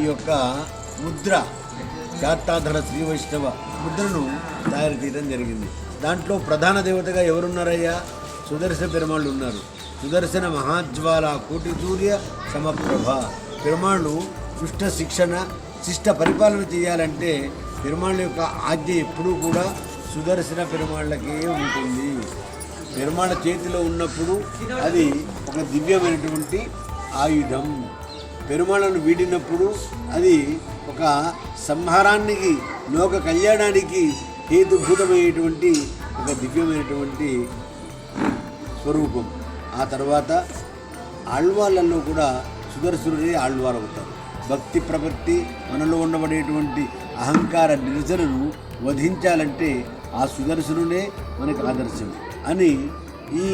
ఈ యొక్క ముద్ర శాతాధర శ్రీ వైష్ణవ ముద్రను తయారు చేయడం జరిగింది. దాంట్లో ప్రధాన దేవతగా ఎవరున్నారయ్యా? సుదర్శన పెరుమాళ్ళు ఉన్నారు. సుదర్శన మహాజ్వాల కోటి సూర్య సమప్రభ. పెరుమాళ్ళు దుష్ట శిక్షణ శిష్ట పరిపాలన చేయాలంటే పెరుమాళ్ళ యొక్క ఆజ్ఞ ఎప్పుడూ కూడా సుదర్శన పెరుమాళ్ళకే ఉంటుంది. పెరుమాళ్ళ చేతిలో ఉన్నప్పుడు అది ఒక దివ్యమైనటువంటి ఆయుధం. పెరుమాళను వీడినప్పుడు అది ఒక సంహారానికి లోక కళ్యాణానికి హేతుభూతమైనటువంటి ఒక దివ్యమైనటువంటి స్వరూపం. ఆ తర్వాత ఆళ్వాళ్ళల్లో కూడా సుదర్శనుడే ఆళ్వారు అవుతారు భక్తి ప్రపత్తి మనలో ఉండబడేటువంటి అహంకార నిరసనను వధించాలంటే ఆ సుదర్శనుడే మనకు ఆదర్శం అని ఈ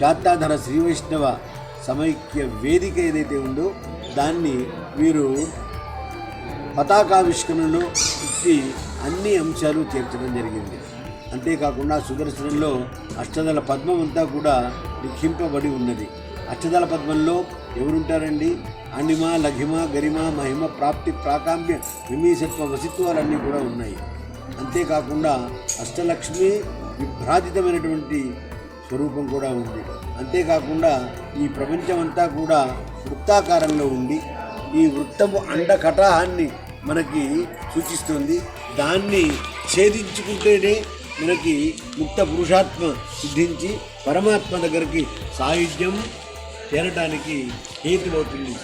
శాతాధర శ్రీ వైష్ణవ సమైక్య వేదిక ఏదైతే ఉందో దాన్ని వీరు పతాకావిష్కరణను ఇచ్చి అన్ని అంశాలు చేర్చడం జరిగింది. అంతేకాకుండా సుదర్శనంలో అష్టదళ పద్మం అంతా కూడా లిఖింపబడి ఉన్నది. అష్టదళ పద్మంలో ఎవరుంటారండి? అణిమ లఘిమ గరిమ మహిమ ప్రాప్తి ప్రాకామ్య విమీసత్వ వసిత్వాలన్నీ కూడా ఉన్నాయి. అంతేకాకుండా అష్టలక్ష్మి విభ్రాజితమైనటువంటి స్వరూపం కూడా ఉంది. అంతేకాకుండా ఈ ప్రపంచమంతా కూడా వృత్తాకారంలో ఉండి ఈ వృత్తము అండ కటాహాన్ని మనకి సూచిస్తుంది. దాన్ని ఛేదించుకుంటేనే మనకి ముక్త పురుషాత్మ సిద్ధించి పరమాత్మ దగ్గరికి సాయుధ్యం చేరటానికి హేతులవుతుంది